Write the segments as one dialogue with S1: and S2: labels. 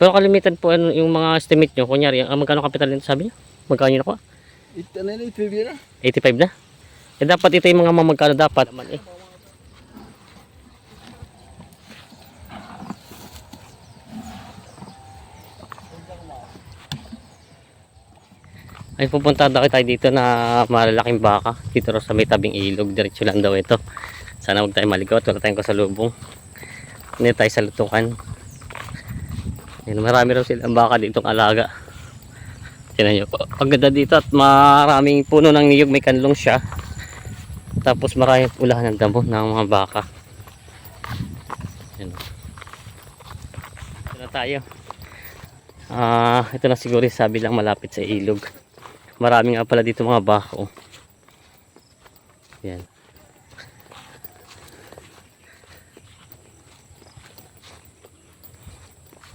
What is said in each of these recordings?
S1: Pero kalimitan po ano, yung mga estimate nyo, kunyari, ang magkano kapital nito sabi niyo? Magkano nyo nakuha?
S2: It, ano yun, it will be na.
S1: 85 na? Eh dapat ito yung mga mamagkano dapat. Naman eh. Ay pupunta daw tayo dito na malalaking baka dito raw sa may tabing ilog diretso lang daw ito sana huwag tayo maligot wala tayong kasalubong hindi tayo sa lutukan Yan, marami raw silang baka ditong alaga Tingnan nyo po. Ang dito at maraming puno ng niyog. May kanlong siya. Tapos maraming ulahan ng damo ng mga baka. Yan. Ito na tayo. Ah, ito na siguro sabi lang malapit sa ilog. Marami nga pala dito mga baka. Oh. Yan.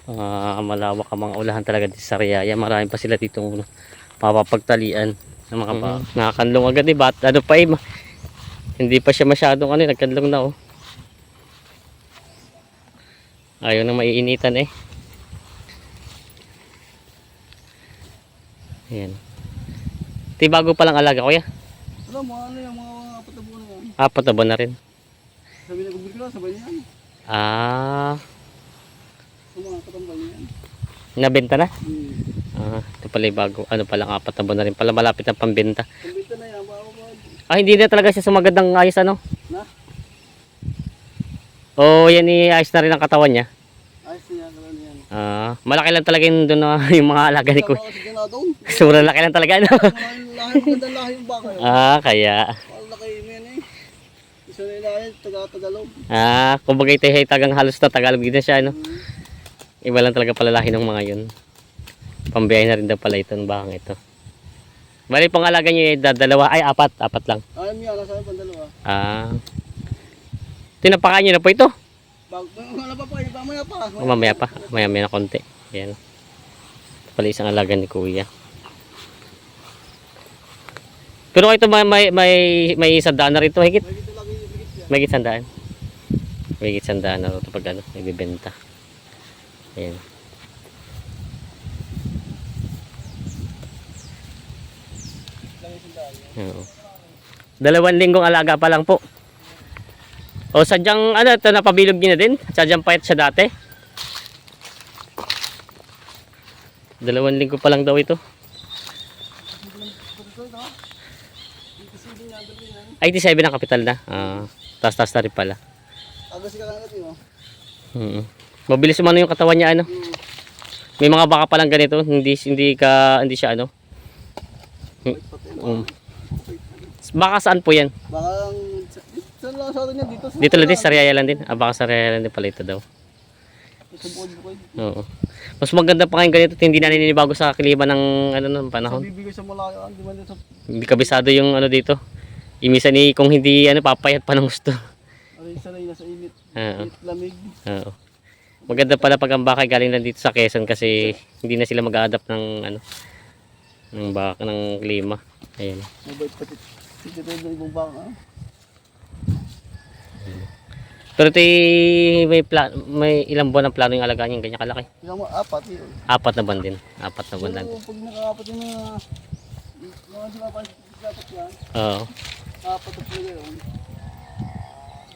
S1: Ah, malawak ang mga ulahan talaga dito sa Riyaya. Marami pa sila dito mapapagtalian ng mga pa. Nakakanlong agad eh. Bat, ano pa eh. ma- Hindi pa siya masyadong ano, eh, nagkanlong na oh. Ayaw na maiinitan eh. Ayan. Ti bago pa lang alaga kuya.
S2: Ano, mga ano yung mga apat na buwan na yan.
S1: Apat na buwan na rin.
S2: Sabi niya, kubik na, sabay niya.
S1: Ah,
S2: mga katambal niya yan.
S1: nabenta na?
S2: Hmm.
S1: Ah, ito pala yung bago. Ano pa lang, apat na buwan na rin pala. Malapit na pambenta.
S2: Kumbita na yan?
S1: Ah, hindi na talaga siya sumagad ng ayos ano?
S2: Na?
S1: O yan i ayos na rin ang katawan niya.
S2: Ayos niya, yan.
S1: Ah, malaki lang talaga yung doon na yung mga alaga ni Kuya. Sobrang laki lang talaga ano.
S2: Yung
S1: ah, kaya.
S2: Eh. Yung.
S1: Ah, kumbaga ito ay tagang halos na Tagalog din siya ano.
S2: Hmm.
S1: Iba lang talaga palalahi ng mga yun. Pambiyahe na rin daw pala ito ng bakang ito. Bali pang alaga niyo ay dalawa ay apat, apat lang.
S2: Ayaw niya, nasa akin pandalawa.
S1: Ah. Tinapakaan niyo na po ito.
S2: Bago, wala pa iba mo na pa.
S1: O, mamaya pa, maya maya na konti. Ayan. Ito pala isang alaga ni Kuya. Pero ito may may may, may sandaan na rito higit.
S2: May yan.
S1: May higit sandaan. May higit sandaan na rito pag ano, ibibenta. Ayan.
S2: Lang.
S1: Oo. Dalawang linggong alaga pa lang po. O sadyang ano, ito napabilog niyo na din. Sadyang payat siya dati. Dalawang linggo pa lang daw ito. Ay, 87 ang kapital na. Ah, taas-taas na rin pala.
S2: Aga si kakangat yun. oh.
S1: Mm. Mabilis umano yung katawan niya ano.
S2: Hmm.
S1: May mga baka pa lang ganito, hindi hindi ka hindi siya ano.
S2: Pati.
S1: Um. Baka saan po 'yan?
S2: Baka. Saan lang sa atin yan? Dito sa...
S1: Dito lang din, sa Riyaya lang din. Ah, baka sa Riyaya lang din pala ito daw.
S2: Sa.
S1: Oo. Mas maganda pa ngayon ganito hindi na naninibago sa klima ng ano ng
S2: Sa
S1: panahon.
S2: bibigay sa Malayan, di ba dito sa...
S1: Hindi kabisado yung ano dito. Imisa ni kung hindi ano papayat pa ng gusto.
S2: Yung sanay nasa init.
S1: Oo.
S2: Init lamig.
S1: Oo. Maganda pala pag ang baka galing lang dito sa Quezon kasi hindi na sila mag-a-adapt ng ano ng baka ng klima. Ayan.
S2: Ah.
S1: Pero ito may pla- may ilang buwan ang plano yung alagaan yung ganyan kalaki.
S2: Mo, apat yun.
S1: Apat na buwan din. Apat na buwan lang.
S2: Pag nakakapat yung mga... Mga dapat yan?
S1: Oo.
S2: Apat na pala yun.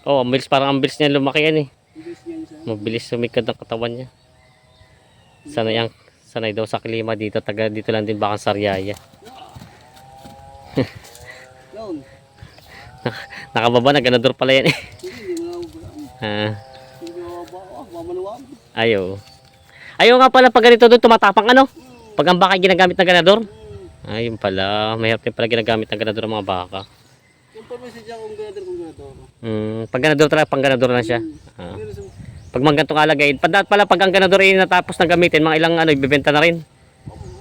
S1: Oh, ang bilis parang ang bilis niya lumaki yan eh. Mabilis sumikad ang katawan niya. Sanay ang sanay daw sa klima dito, taga dito lang din baka sa Riyaya.
S2: Yun.
S1: Nakababa na ganador pala yan eh.
S2: Na.
S1: Ah, ayaw. Ayaw nga pala pag ganito doon tumatapang ano? Pag ang baka ginagamit ng ganador? Ayun pala, mahirap din pala ginagamit ng ganador ang mga baka.
S2: Yung permission siya kung ganito kung ganito.
S1: Hmm, pag ganador talaga, pang ganador lang siya. Ah. Pag mga ganitong alagayin, pag pala pag ang ganador ay natapos na gamitin, mga ilang ano, ibibenta na rin.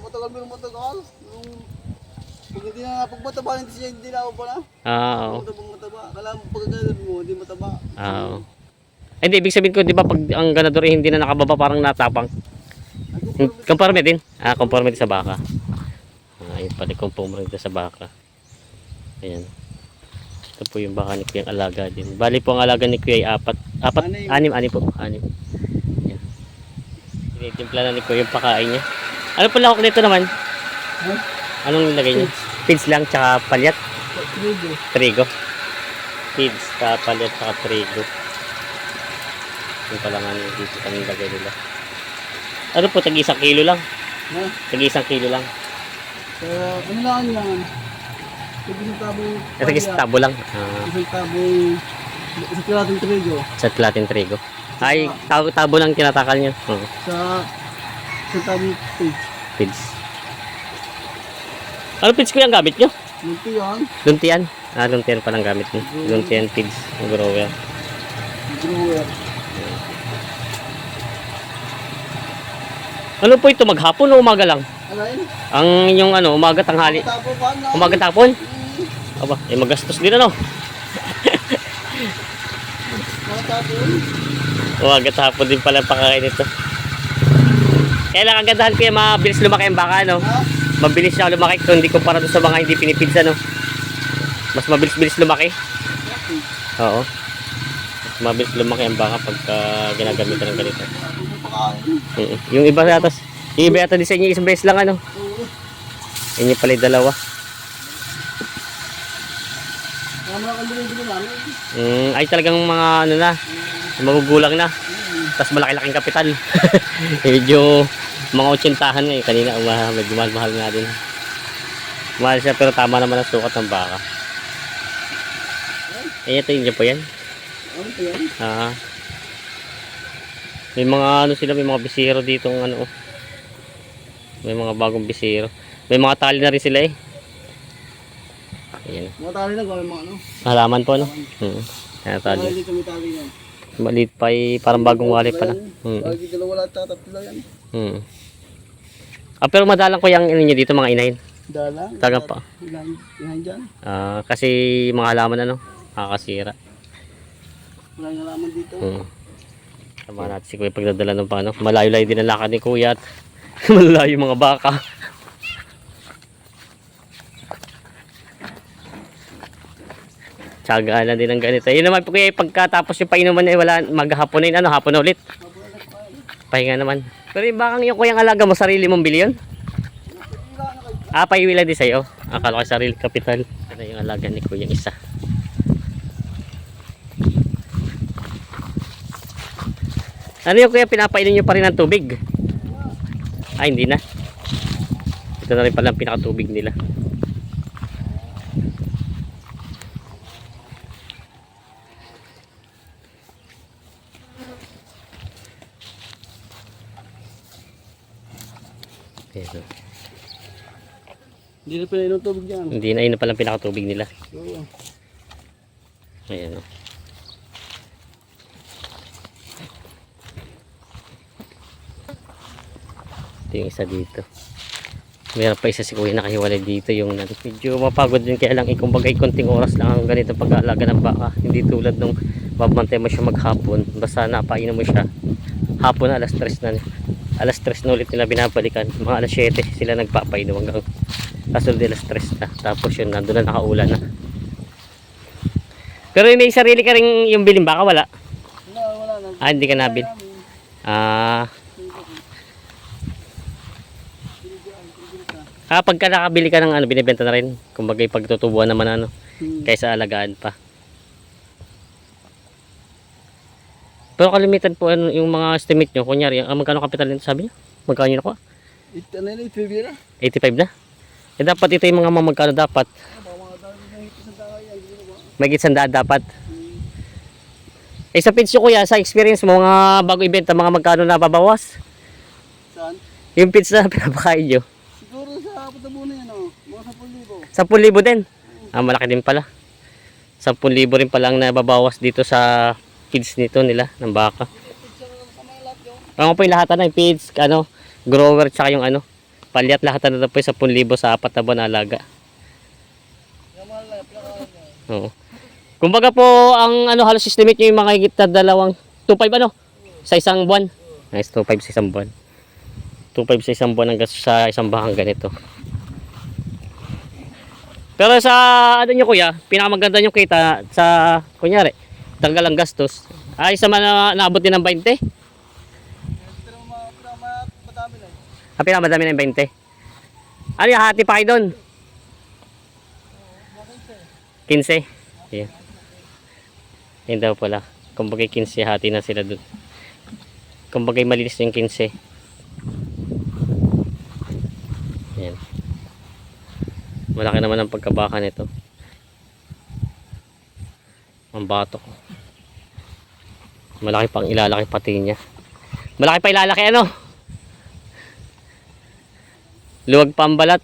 S2: Matagal pero matagal. Pag hindi na pag mataba, hindi siya hindi na ako pala.
S1: Ah, oo.
S2: Mataba mataba. Kala mo pag mo, hindi mataba.
S1: Ah, oo. Ay, Hindi, ibig sabihin ko, di ba, pag ang ganador ay hindi na nakababa, parang natapang. Conforme din. Ah, conforme din sa baka. Ah, yun pala, conforme din sa baka. Ayan. Ito po yung baka ni Kuya alaga din. Bali po ang alaga ni Kuya ay apat. Apat,
S2: Anim.
S1: anim, anim po. Anim. Ayan. Tinitimpla na ni Kuya yung pakain niya. Ano pala ako nito naman?
S2: Ha?
S1: Anong nilagay niya? Feeds lang, tsaka palyat.
S2: Trigo.
S1: Trigo. Feeds, tsaka palyat, tsaka trigo. Yung pala nga dito kami lagay nila. Ano po, tag isang kilo lang.
S2: Ha?
S1: Tag isang kilo lang.
S2: So, ano lang yan?
S1: Tag isang tabo lang. Ah,
S2: Isang tabo. Isang kilatong trigo.
S1: sa latin trigo. Ay, tabo, tabo lang tinatakal niya. Oo,
S2: Sa isang tabo page.
S1: feeds. Ano feeds ko yung gamit?
S2: Ito yan.
S1: Luntian. Ah, luntian palang gamit niyo. Luntian feeds. Yung grower.
S2: Brewer.
S1: Ano po ito, maghapon o umaga lang?
S2: Alain?
S1: Ang yung ano, umaga tanghali.
S2: Pa na.
S1: Umaga tapon? Aba, eh magastos din ano.
S2: Tabo.
S1: Umaga tapon din pala ang pakain nito. Kaya lang ang gandahan ko yung mabilis lumaki ang baka, no? Mabilis siya lumaki kung hindi kumpara doon sa mga hindi pinipidsa, no? Mas mabilis-bilis lumaki. Oo. Mas mabilis lumaki ang baka pagka ginagamitan ng ganito. Mm. Yung iba yata, yung iba yata din sa inyo isang beses lang, ano? Inyo pala yung dalawa.
S2: Mga mga kalibin namin.
S1: Mm, ay talagang mga ano na, magugulang na. Tapos malaki-laking kapital. medyo mga 80 ngayon. Kanina uma, medyo mahal-mahal nga din. Mahal siya pero tama naman ang sukat ng baka. Eh, ito yun po yan? Ah. May mga ano sila, may mga bisiro dito ano. oh. May mga bagong bisiro. May mga tali na rin sila eh. Ayan.
S2: Mga tali na gawin mga ano.
S1: Halaman po no. Hmm. Ayan, tali.
S2: Dito may tali yan.
S1: Maliit pa eh, parang bagong wali pa na. Hmm.
S2: Lagi dalawa lahat tatapos lang yan.
S1: Hmm. Ah, pero madalang ko yung ano nyo dito mga inahin.
S2: Dala.
S1: Taga pa.
S2: Ilan, ilan dyan.
S1: Ah, kasi mga halaman ano, nakakasira.
S2: Wala nang laman dito.
S1: Hmm. Tama natin si Kuya pagdadala ng paano. Malayo-layo din ang lakad ni Kuya at malalayo yung mga baka. Lang din ng ganito. Yun naman po kuya, pagkatapos yung painuman na wala, maghapon na yun, ano, hapon na ulit. Pahinga naman. Pero yung bakang yung kuyang alaga mo, sarili mong bili yun? Ah, paiwi lang din sa'yo. Akala ko sarili kapital. Ano yung alaga ni kuya isa. Ano yung kuya, pinapainom nyo pa rin ng tubig? Ay, hindi na. Ito na rin pala ang pinakatubig nila. Ayan, oh.
S2: Hindi na pinainom tubig dyan.
S1: Hindi na, yun na pala ang pinakatubig nila.
S2: Oo.
S1: Ayan o. Ito yung isa dito. Meron pa isa si kuya nakahiwalay dito yung medyo mapagod din kaya lang kumbaga eh, konting oras lang ang ganito pag-aalaga ng baka. Hindi tulad nung babantay mo siya maghapon. Basta napainom mo siya. Hapon na alas 3 na. Alas 3 na ulit nila binabalikan. Mga alas 7 sila nagpapainom hanggang kasunod alas 3 na. Tapos yun, nandun na nakaulan na. Pero may sarili ka rin yung biling baka wala.
S2: Wala, wala.
S1: Ah, hindi ka nabil. Ah. Ah, pagka nakabili ka ng ano, binibenta na rin. Kumbaga pagtutubuan naman ano,
S2: Hmm.
S1: kaysa alagaan pa. Pero kalimitan po ano, yung mga estimate nyo, kunyari, ah, magkano kapital nito sabi niyo? Magkano nyo nakuha?
S2: It, ano yun, trivia na.
S1: 85 na? Eh dapat ito yung mga mamagkano dapat. May sandaan dapat. Eh sa pitch nyo kuya, sa experience mo, mga bago ibenta, mga magkano na babawas?
S2: Saan?
S1: Yung pitch na pinapakain nyo.
S2: Siguro sa Patabo na yan, oh. Mga 10,000.
S1: 10,000 din. Ah, malaki din pala. 10,000 rin pala ang nababawas dito sa feeds nito nila ng baka. Ano po yung lahat na yung feeds, ano, grower, tsaka yung ano, palyat lahat na po yung 10,000 sa apat na buwan alaga. Oo. Kumbaga po, ang ano, halos estimate nyo yung mga higit dalawang, 2,500 ano, sa isang buwan. Nice, 2,500 sa isang buwan. 2,500 sa isang buwan hanggang sa isang bahang ganito. Pero sa ano nyo kuya, pinakamaganda nyo kita sa, kunyari, tanggal ang gastos. Ay, sa mga naabot din ng 20.
S2: Pero mga ma- madami na.
S1: Ah, pinakamadami na yung 20. Ano yung hati pa kayo doon? 15. Yeah. Yun daw pala. Kumbaga 15 hati na sila doon. Kumbaga malinis yung 15. Yan. Malaki naman ang pagkabaka nito. Ang batok. Malaki pang ilalaki pati niya. Malaki pa ilalaki ano? Luwag pa ang balat.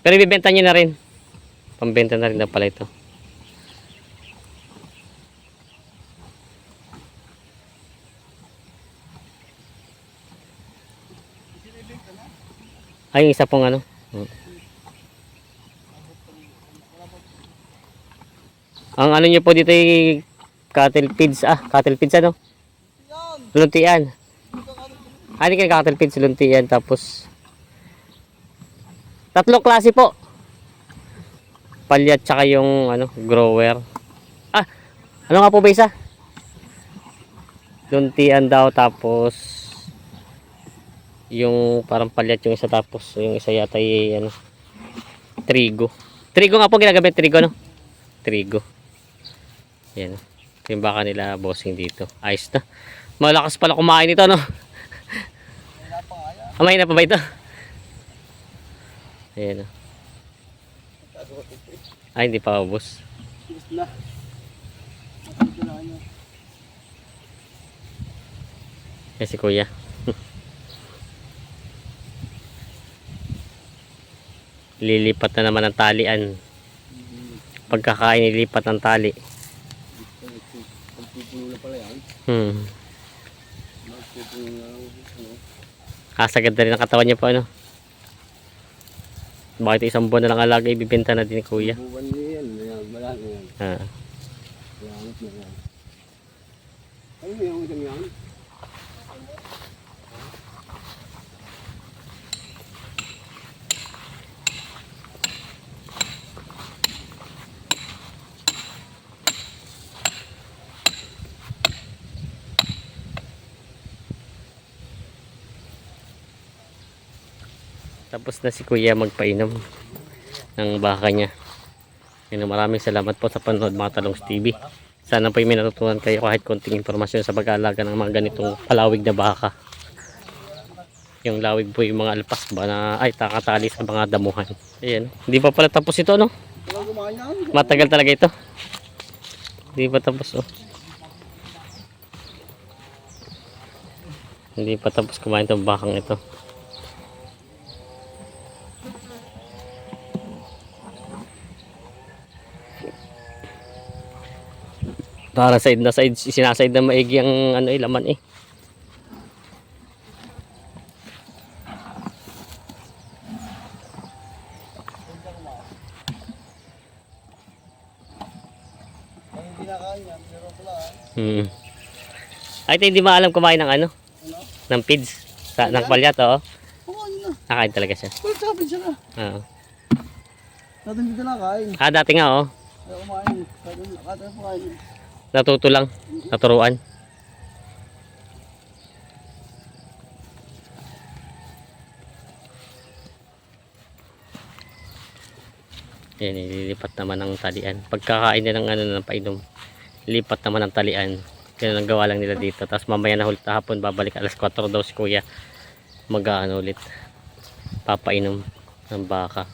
S1: Pero ibibenta nyo na rin. Pambenta na rin na pala ito. Ay, yung isa pong ano. Ang ano nyo po dito ay cattle feeds. Ah, cattle feeds ano? Luntian.
S2: Rin.
S1: Ah, ka cattle feeds, luntian. Tapos, tatlong klase po. Palyat tsaka yung ano, grower. Ah, ano nga po ba isa? Luntian daw tapos yung parang palyat yung isa tapos yung isa yata ay ano trigo. Trigo nga po ginagamit trigo no? Trigo. Yan. Ito yung baka nila bossing dito. Ayos na. Malakas pala kumain ito no. Amay na pa ba ito? Ayan o. Ay, hindi pa ubos.
S2: Gusto na. Yan.
S1: Si kuya. Lilipat na naman ang talian. Pagkakain, nilipat ang tali.
S2: Pagpupulo na pala yan.
S1: Hmm.
S2: Ano?
S1: Kasagad na rin ang katawan niya po, ano? Bakit isang buwan na lang alaga, ibibenta na din kuya.
S2: Buwan niya yan. Na yan.
S1: Ah.
S2: Langit na yan. Ano yung isang yan?
S1: Tapos na si kuya magpainom ng baka niya. Yun, maraming salamat po sa panonood mga Talongs TV. Sana po may natutunan kayo kahit konting informasyon sa pag-aalaga ng mga ganitong palawig na baka. Yung lawig po yung mga alpas ba na ay takatali sa mga damuhan. Ayan. Hindi pa pala tapos ito no?
S2: Yan.
S1: Matagal talaga ito. Hindi pa tapos oh. Hindi pa tapos kumain itong bakang ito. Para side na side, sinaside na maigi ang ano eh, laman eh.
S2: Hindi.
S1: Hmm. Ay, ito hindi maalam kumain ng ano?
S2: Ano?
S1: Ng pids. Sa, ng palyat, oo.
S2: Kumain na.
S1: Nakain talaga siya.
S2: Kulit sa siya na.
S1: Oo.
S2: Natin dito nakain.
S1: Ah, dati nga, oh.
S2: Kaya kumain. Kaya kaya kumain.
S1: Natuto lang. Naturuan. Yan, ililipat naman ng talian. Pagkakain na ng ano ng painom, lipat naman ng talian. Yan ang gawa lang nila dito. Tapos mamaya na ulit hapon, babalik alas 4 daw si kuya. Mag ano ulit. Papainom ng baka.